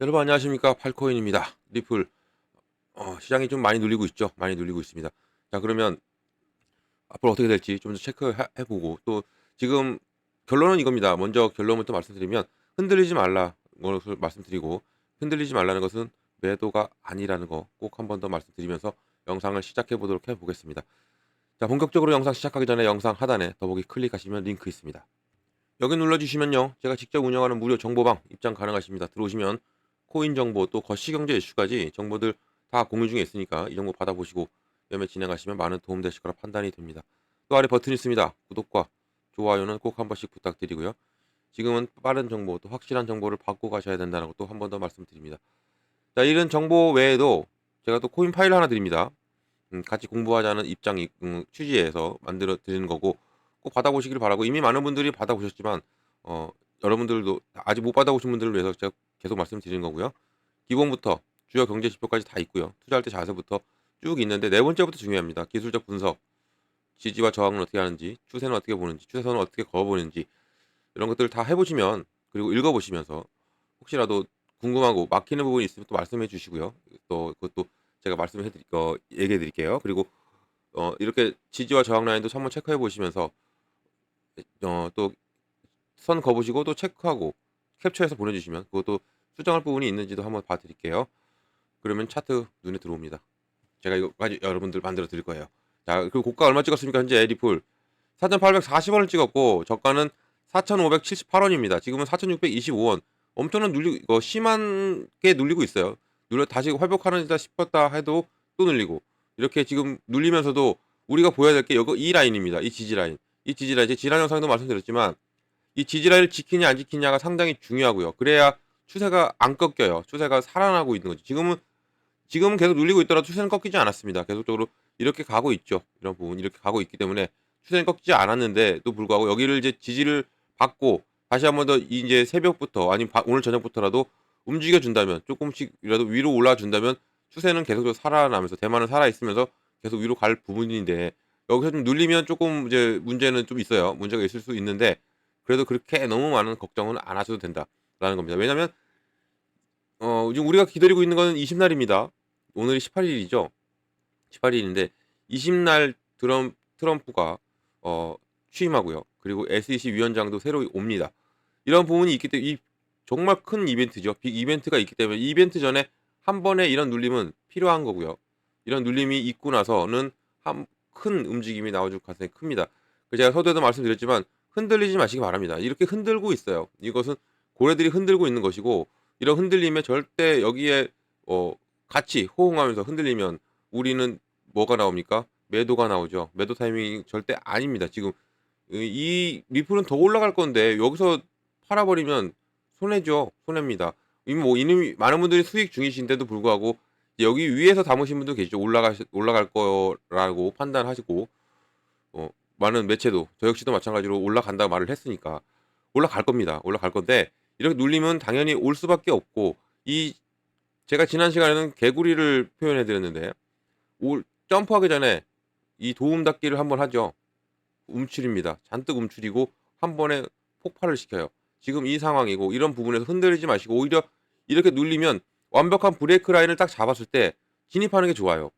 여러분 안녕하십니까 팔코인입니다. 리플 어, 시장이 좀 많이 눌리고 있죠. 많이 눌리고 있습니다. 자 그러면 앞으로 어떻게 될지 좀 더 체크해보고 또 지금 결론은 이겁니다. 먼저 결론부터 말씀드리면 흔들리지 말라 것을 말씀드리고 흔들리지 말라는 것은 매도가 아니라는 거 꼭 한 번 더 말씀드리면서 영상을 시작해 보도록 해보겠습니다. 자 본격적으로 영상 시작하기 전에 영상 하단에 더보기 클릭하시면 링크 있습니다. 여기 눌러주시면요 제가 직접 운영하는 무료 정보방 입장 가능하십니다. 들어오시면 코인 정보 또 거시경제 이슈까지 정보들 다 공유 중에 있으니까 이 정보 받아보시고 매매 진행하시면 많은 도움 되실 거라 판단이 됩니다. 또 아래 버튼 있습니다. 구독과 좋아요는 꼭 한 번씩 부탁드리고요. 지금은 빠른 정보 또 확실한 정보를 받고 가셔야 된다는 것도 한 번 더 말씀드립니다. 자 이런 정보 외에도 제가 또 코인 파일 하나 드립니다. 음, 같이 공부하자는 입장 음, 취지에서 만들어 드리는 거고 꼭 받아보시길 바라고 이미 많은 분들이 받아보셨지만 어, 여러분들도 아직 못 받아보신 분들을 위해서 제가 계속 말씀드리는 거고요. 기본부터 주요 경제 지표까지 다 있고요. 투자할 때 자세부터 쭉 있는데 네 번째부터 중요합니다. 기술적 분석, 지지와 저항은 어떻게 하는지, 추세는 어떻게 보는지, 추세선은 어떻게 그어보는지 이런 것들을 다 해보시면 그리고 읽어보시면서 혹시라도 궁금하고 막히는 부분이 있으면 또 말씀해 주시고요. 또 그것도 제가 말씀해 드릴 어, 얘기해 드릴게요. 그리고 어, 이렇게 지지와 저항 라인도 한번 체크해 보시면서 어, 또선 거보시고 또 체크하고 캡처해서 보내주시면 그것도 수정할 부분이 있는지도 한번 봐드릴게요. 그러면 차트 눈에 들어옵니다. 제가 이거까지 여러분들 만들어 드릴 거예요. 자, 그리고 고가 얼마 찍었습니까? 현재 에리풀 4,840원을 찍었고 저가는 4,578원입니다. 지금은 4,625원. 엄청난 눌리 어, 심하게 눌리고 있어요. 눌려 다시 회복하는다 싶었다 해도 또 눌리고 이렇게 지금 눌리면서도 우리가 보여야 될 게 이거 이 라인입니다. 이 지지 라인. 이 지지 라인. 제 지난 영상도 말씀드렸지만 이 지지 라인을 지키냐 안 지키냐가 상당히 중요하고요. 그래야 추세가 안 꺾여요. 추세가 살아나고 있는 거죠. 지금은 지금은 계속 눌리고 있더라도 추세는 꺾이지 않았습니다. 계속적으로 이렇게 가고 있죠. 이런 부분 이렇게 가고 있기 때문에 추세는 꺾이지 않았는데도 불구하고 여기를 이제 지지를 받고 다시 한번 더 이제 새벽부터 아니면 바- 오늘 저녁부터라도 움직여 준다면 조금씩이라도 위로 올라 준다면 추세는 계속적으로 살아나면서 대만은 살아 있으면서 계속 위로 갈 부분인데 여기서 좀 눌리면 조금 이제 문제는 좀 있어요. 문제가 있을 수 있는데 그래도 그렇게 너무 많은 걱정은 안 하셔도 된다라는 겁니다. 왜냐하면 어, 지금 우리가 기다리고 있는 거는 20날입니다. 오늘이 18일이죠. 18일인데 20날 트럼, 트럼프가 어, 취임하고요. 그리고 SEC 위원장도 새로 옵니다. 이런 부분이 있기 때문에 이 정말 큰 이벤트죠. 빅 이벤트가 있기 때문에 이 이벤트 전에 한 번에 이런 눌림은 필요한 거고요. 이런 눌림이 있고 나서는 한 큰 움직임이 나와줄 가능성이 큽니다. 그 제가 서두에도 말씀드렸지만 흔들리지 마시기 바랍니다. 이렇게 흔들고 있어요. 이것은 고래들이 흔들고 있는 것이고 이런 흔들림에 절대 여기에 어, 같이 호응하면서 흔들리면 우리는 뭐가 나옵니까? 매도가 나오죠. 매도 타이밍이 절대 아닙니다. 지금 이- 이 리플은 더 올라갈 건데 여기서 팔아버리면 손해죠. 손해입니다. 뭐 이미 많은 분들이 수익 중이신데도 불구하고 여기 위에서 담으신 분도 계시죠. 올라가 올라갈 거라고 판단하시고 어, 많은 매체도 저 역시도 마찬가지로 올라간다고 말을 했으니까 올라갈 겁니다. 올라갈 건데 이렇게 눌리면 당연히 올 수밖에 없고 이 제가 지난 시간에는 개구리를 표현해 드렸는데 올 점프하기 전에 이 도움 닫기를 한번 하죠. 움츠립니다. 잔뜩 움츠리고 한 번에 폭발을 시켜요. 지금 이 상황이고 이런 부분에서 흔들리지 마시고 오히려 이렇게 눌리면 완벽한 브레이크 라인을 딱 잡았을 때 진입하는 게 좋아요.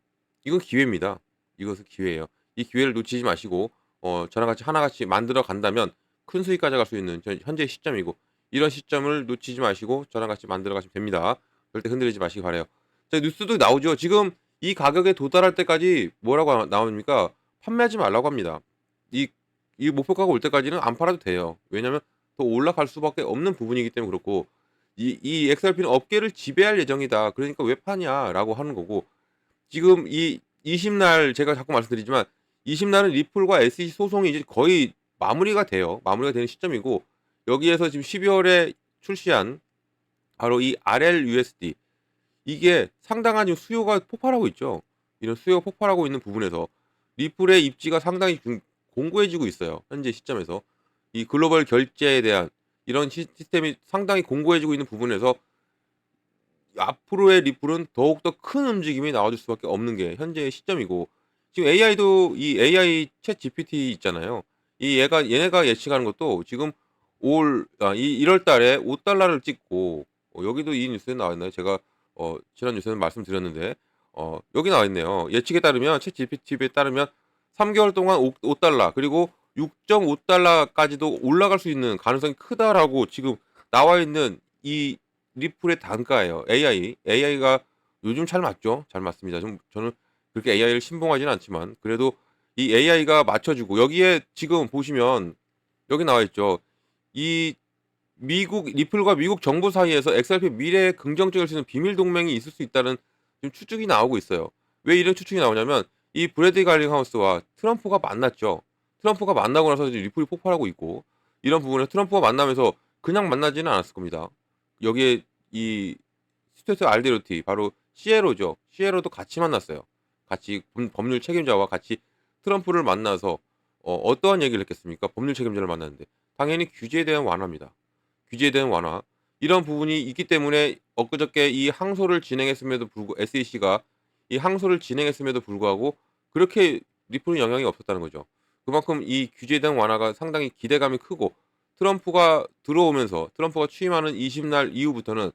이건 기회입니다. 이것은 기회예요. 이 기회를 놓치지 마시고 어, 저랑 같이 하나같이 만들어 간다면 큰 수익 가져갈 수 있는 저- 현재 시점이고 이런 시점을 놓치지 마시고 저랑 같이 만들어 가시면 됩니다. 절대 흔들리지 마시기 바래요. 자, 뉴스도 나오죠. 지금 이 가격에 도달할 때까지 뭐라고 나옵니까? 판매하지 말라고 합니다. 이, 이 목표가가 올 때까지는 안 팔아도 돼요. 왜냐면 더 올라갈 수밖에 없는 부분이기 때문에 그렇고 이, 이 XRP는 업계를 지배할 예정이다. 그러니까 왜 파냐라고 하는 거고 지금 이 20날 제가 자꾸 말씀드리지만 20날은 리플과 SEC 소송이 이제 거의 마무리가 돼요. 마무리가 되는 시점이고 여기에서 지금 12월에 출시한 바로 이 RLUSD 이게 상당한 수요가 폭발하고 있죠. 이런 수요가 폭발하고 있는 부분에서 리플의 입지가 상당히 좀 공고해지고 있어요. 현재 시점에서 이 글로벌 결제에 대한 이런 시- 시스템이 상당히 공고해지고 있는 부분에서 앞으로의 리플은 더욱더 큰 움직임이 나와줄 수밖에 없는 게 현재의 시점이고 지금 AI도 이 AI 챗 GPT 있잖아요. 이 얘가 얘네가 예측하는 것도 지금 올 아, 이 1월 달에 5달러를 찍고 어 여기도 이 뉴스에 나와 있나요? 제가 어 지난 뉴스에는 말씀드렸는데 어 여기 나와 있네요. 예측에 따르면 챗GPT에 따르면 3 개월 동안 오 $5 그리고 6.5 까지도 올라갈 수 있는 가능성이 크다라고 지금 나와 있는 이 리플의 단가예요. AI. AI가 요즘 잘 맞죠? 잘 맞습니다. 좀 저는 그렇게 AI를 신봉하지는 않지만 그래도 이 AI가 맞춰 주고 여기에 지금 보시면 여기 나와 있죠. 이 미국 리플과 미국 정부 사이에서 XRP 미래에 긍정적일 수 있는 비밀 동맹이 있을 수 있다는 지금 추측이 나오고 있어요. 왜 이런 추측이 나오냐면 이 브래드 갈링하우스와 트럼프가 만났죠. 트럼프가 만나고 나서 이제 리플이 폭발하고 있고 이런 부분에 트럼프가 만나면서 그냥 만나지는 않았을 겁니다. 여기에 이 스튜어트 알데로티 바로 시에로죠. 시에로도 같이 만났어요. 같이 법- 법률 책임자와 같이 트럼프를 만나서 어, 어떠한 얘기를 했겠습니까? 법률 책임자를 만났는데 당연히 규제에 대한 완화입니다. 규제에 대한 완화 이런 부분이 있기 때문에 엊그저께 이 항소를 진행했음에도 불구 SEC가 이 항소를 진행했음에도 불구하고 그렇게 리플은 영향이 없었다는 거죠. 그만큼 이 규제에 대한 완화가 상당히 기대감이 크고 트럼프가 들어오면서 트럼프가 취임하는 20날 이후부터는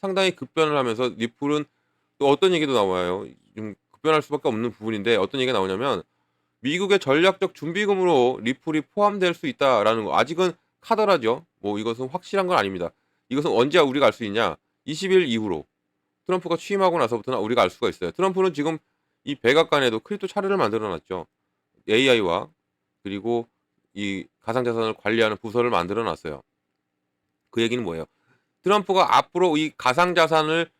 상당히 급변을 하면서 리플은 또 어떤 얘기도 나와요. 좀 급변할 수밖에 없는 부분인데 어떤 얘기가 나오냐면 미국의 전략적 준비금으로 리플이 포함될 수 있다라는 거. 아직은 카더라죠. 뭐 이것은 확실한 건 아닙니다. 이것은 언제 우리가 알 수 있냐? 20일 이후로 트럼프가 취임하고 나서부터는 우리가 알 수가 있어요. 트럼프는 지금 이 백악관에도 크립토 차례를 만들어 놨죠. AI와 그리고 이 가상자산을 관리하는 부서를 만들어 놨어요. 그 얘기는 뭐예요? 트럼프가 앞으로 이 가상자산을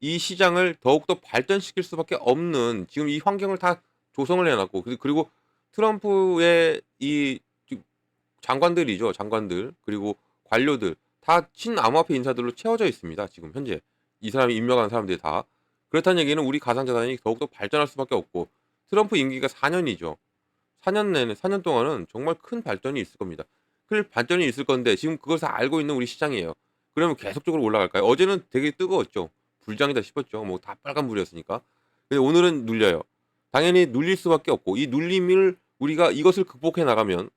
이 시장을 더욱더 발전시킬 수밖에 없는 지금 이 환경을 다 조성을 해놨고 그리- 그리고 트럼프의 이 지- 장관들이죠 장관들 그리고 관료들 다 친암호화폐 인사들로 채워져 있습니다 지금 현재. 이 사람이 임명한 사람들이 다. 그렇다는 얘기는 우리 가상자산이 더욱더 발전할 수밖에 없고 트럼프 임기가 4년이죠. 4년 내내 4년 동안은 정말 큰 발전이 있을 겁니다. 큰 발전이 있을 건데 지금 그것을 알고 있는 우리 시장이에요. 그러면 계속적으로 올라갈까요? 어제는 되게 뜨거웠죠 불장이다 싶었죠 뭐 다 빨간불이었으니까 근데 오늘은 눌려요 당연히 눌릴 수밖에 없고 이 눌림을 우리가 이것을 극복해 나가면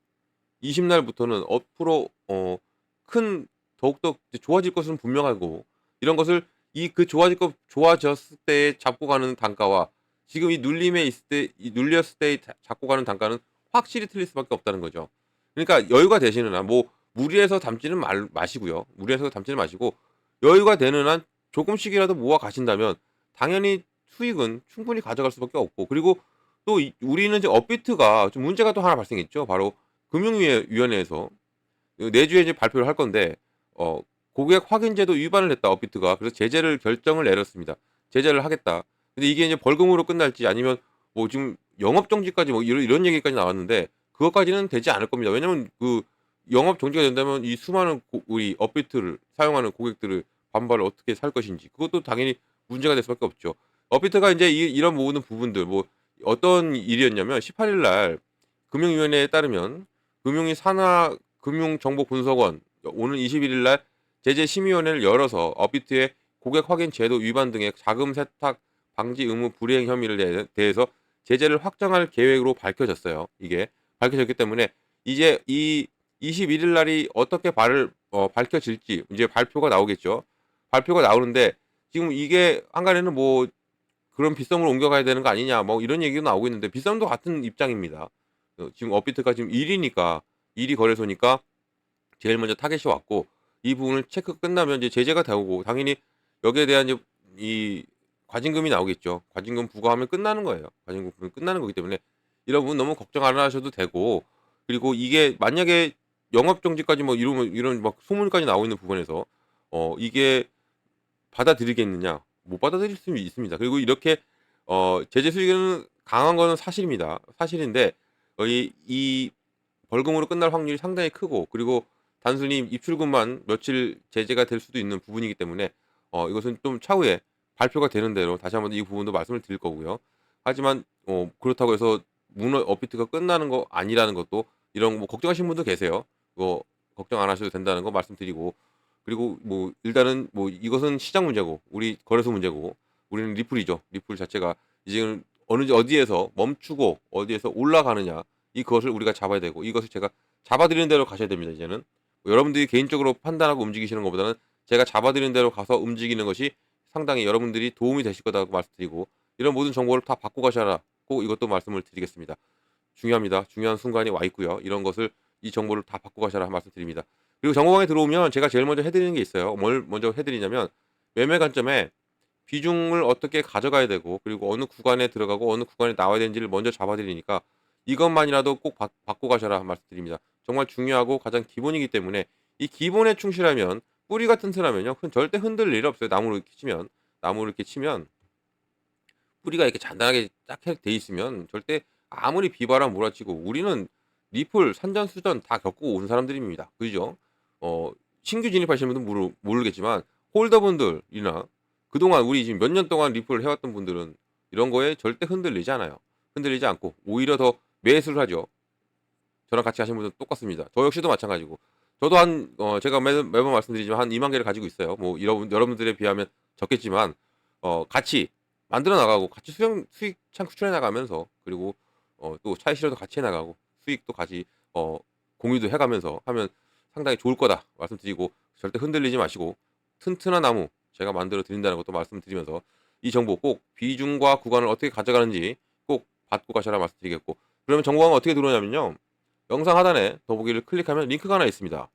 20날부터는 앞으로 어, 큰 더욱더 좋아질 것은 분명하고 이런 것을 이 그 좋아질 것 좋아졌을 때 잡고 가는 단가와 지금 이 눌림에 있을 때 이 눌렸을 때 자- 잡고 가는 단가는 확실히 틀릴 수밖에 없다는 거죠. 그러니까 여유가 되시는 한 뭐 무리해서 담지는 말, 마시고요. 무리해서 담지는 마시고 여유가 되는 한 조금씩이라도 모아 가신다면 당연히 수익은 충분히 가져갈 수밖에 없고 그리고 또 이- 우리는 이제 업비트가 좀 문제가 또 하나 발생했죠. 바로 금융위원회에서 내주에 이제 발표를 할 건데 어, 고객 확인제도 위반을 했다 업비트가 그래서 제재를 결정을 내렸습니다. 제재를 하겠다. 근데 이게 이제 벌금으로 끝날지 아니면 뭐 지금 영업 정지까지 뭐 이런 이런 얘기까지 나왔는데 그것까지는 되지 않을 겁니다. 왜냐면 그 영업 정지가 된다면 이 수많은 고- 우리 업비트를 사용하는 고객들을 반발을 어떻게 살 것인지 그것도 당연히 문제가 될 수밖에 없죠. 업비트가 이제 이, 이런 모든 부분들 뭐 어떤 일이었냐면 18일 날 금융위원회에 따르면 금융위 산하 금융정보분석원 오는 21일 날 제재심의위원회를 열어서 업비트의 고객 확인 제도 위반 등의 자금 세탁 방지 의무 불이행 혐의를 대- 대해서 제재를 확정할 계획으로 밝혀졌어요. 이게 밝혀졌기 때문에 이제 이 21일 날이 어떻게 발을 어, 밝혀질지 이제 발표가 나오겠죠. 발표가 나오는데 지금 이게 한간에는 뭐 그런 빗썸으로 옮겨가야 되는 거 아니냐 뭐 이런 얘기도 나오고 있는데 빗썸도 같은 입장입니다. 어, 지금 업비트가 지금 1위니까 1위 거래소니까 제일 먼저 타겟이 왔고 이 부분을 체크 끝나면 이제 제재가 되고 당연히 여기에 대한 이 과징금이 나오겠죠. 과징금 부과하면 끝나는 거예요. 과징금 부과하면 끝나는 거기 때문에 이런 부분 너무 걱정 안 하셔도 되고 그리고 이게 만약에 영업 정지까지 뭐 이런 이런 막 소문까지 나오고 있는 부분에서 어 이게 받아들이겠느냐 못 받아들일 수 있습니다. 그리고 이렇게 어 제재 수익은 강한 거는 사실입니다. 사실인데 어, 이, 이 벌금으로 끝날 확률이 상당히 크고 그리고 단순히 입출금만 며칠 제재가 될 수도 있는 부분이기 때문에 어 이것은 좀 차후에 발표가 되는 대로 다시 한번 이 부분도 말씀을 드릴 거고요. 하지만 어 그렇다고 해서 문어 업비트가 끝나는 거 아니라는 것도 이런 뭐 걱정하시는 분도 계세요. 뭐 걱정 안 하셔도 된다는 거 말씀드리고 그리고 뭐 일단은 뭐 이것은 시장 문제고 우리 거래소 문제고 우리는 리플이죠. 리플 자체가 이제 어느 어디에서 멈추고 어디에서 올라가느냐 이 그것을 우리가 잡아야 되고 이것을 제가 잡아드리는 대로 가셔야 됩니다. 이제는 뭐 여러분들이 개인적으로 판단하고 움직이시는 것보다는 제가 잡아드리는 대로 가서 움직이는 것이 상당히 여러분들이 도움이 되실 거다고 말씀드리고 이런 모든 정보를 다 받고 가셔라. 꼭 이것도 말씀을 드리겠습니다. 중요합니다. 중요한 순간이 와 있고요. 이런 것을 이 정보를 다 받고 가셔라 말씀드립니다. 그리고 정보방에 들어오면 제가 제일 먼저 해드리는 게 있어요. 뭘 먼저 해드리냐면 매매 관점에 비중을 어떻게 가져가야 되고 그리고 어느 구간에 들어가고 어느 구간에 나와야 되는지를 먼저 잡아드리니까 이것만이라도 꼭 받, 받고 가셔라 말씀드립니다. 정말 중요하고 가장 기본이기 때문에 이 기본에 충실하면 뿌리 같은 틀하면요 흔- 절대 흔들 일 없어요. 나무를 이렇게 치면 나무를 이렇게 치면 뿌리가 이렇게 단단하게 딱돼 있으면 절대 아무리 비바람 몰아치고 우리는 리플 산전수전 다 겪고 온 사람들입니다. 그죠? 어, 신규 진입하시는 분들은 모르, 모르겠지만 홀더분들이나 그동안 우리 지금 몇 년 동안 리플을 해왔던 분들은 이런 거에 절대 흔들리지 않아요. 흔들리지 않고 오히려 더 매수를 하죠. 저랑 같이 하시는 분들 똑같습니다. 저 역시도 마찬가지고 저도 한 어, 제가 매, 매번 말씀드리지만 한 2만 개를 가지고 있어요. 뭐 여러분 여러분들에 비하면 적겠지만 어, 같이 만들어 나가고 같이 수령 수익 창출해 나가면서 그리고 어, 또 차이 실어도 같이 해 나가고 수익도 같이 어, 공유도 해가면서 하면 상당히 좋을 거다 말씀드리고 절대 흔들리지 마시고 튼튼한 나무 제가 만들어 드린다는 것도 말씀드리면서 이 정보 꼭 비중과 구간을 어떻게 가져가는지 꼭 받고 가셔라 말씀드리겠고 그러면 정보가 어떻게 들어오냐면요. 영상 하단에 더보기를 클릭하면 링크가 하나 있습니다.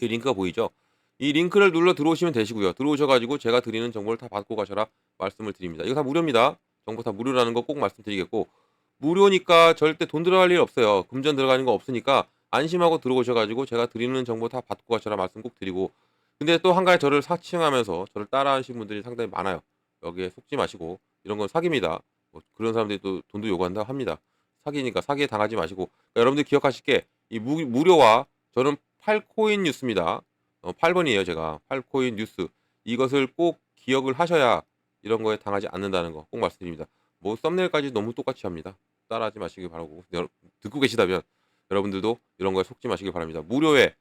이 링크가 보이죠? 이 링크를 눌러 들어오시면 되시고요. 들어오셔가지고 제가 드리는 정보를 다 받고 가셔라 말씀을 드립니다. 이거 다 무료입니다. 정보 다 무료라는 거 꼭 말씀드리겠고 무료니까 절대 돈 들어갈 일 없어요. 금전 들어가는 거 없으니까 안심하고 들어오셔가지고 제가 드리는 정보 다 받고 가셔라 말씀 꼭 드리고 근데 또 한 가지 저를 사칭하면서 저를 따라하시는 분들이 상당히 많아요. 여기에 속지 마시고 이런 건 사기입니다. 뭐 그런 사람들이 또 돈도 요구한다 합니다. 사기니까 사기에 당하지 마시고 그러니까 여러분들 기억하실 게 이 무료와 저는 8코인 뉴스입니다. 어, 8번이에요 제가 8코인 뉴스 이것을 꼭 기억을 하셔야 이런 거에 당하지 않는다는 거 꼭 말씀드립니다. 뭐 썸네일까지 너무 똑같이 합니다. 따라하지 마시기 바라고 듣고 계시다면 여러분들도 이런 거에 속지 마시기 바랍니다. 무료에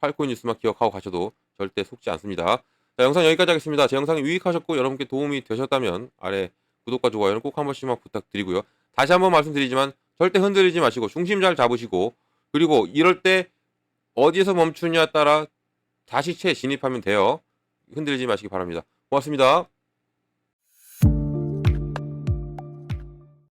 8코인 뉴스만 기억하고 가셔도 절대 속지 않습니다. 자, 영상 여기까지 하겠습니다. 제 영상이 유익하셨고 여러분께 도움이 되셨다면 아래 구독과 좋아요는 꼭 한 번씩만 부탁드리고요. 다시 한번 말씀드리지만 절대 흔들리지 마시고 중심 잘 잡으시고 그리고 이럴 때 어디에서 멈추냐에 따라 다시 채 진입하면 돼요. 흔들리지 마시기 바랍니다. 고맙습니다.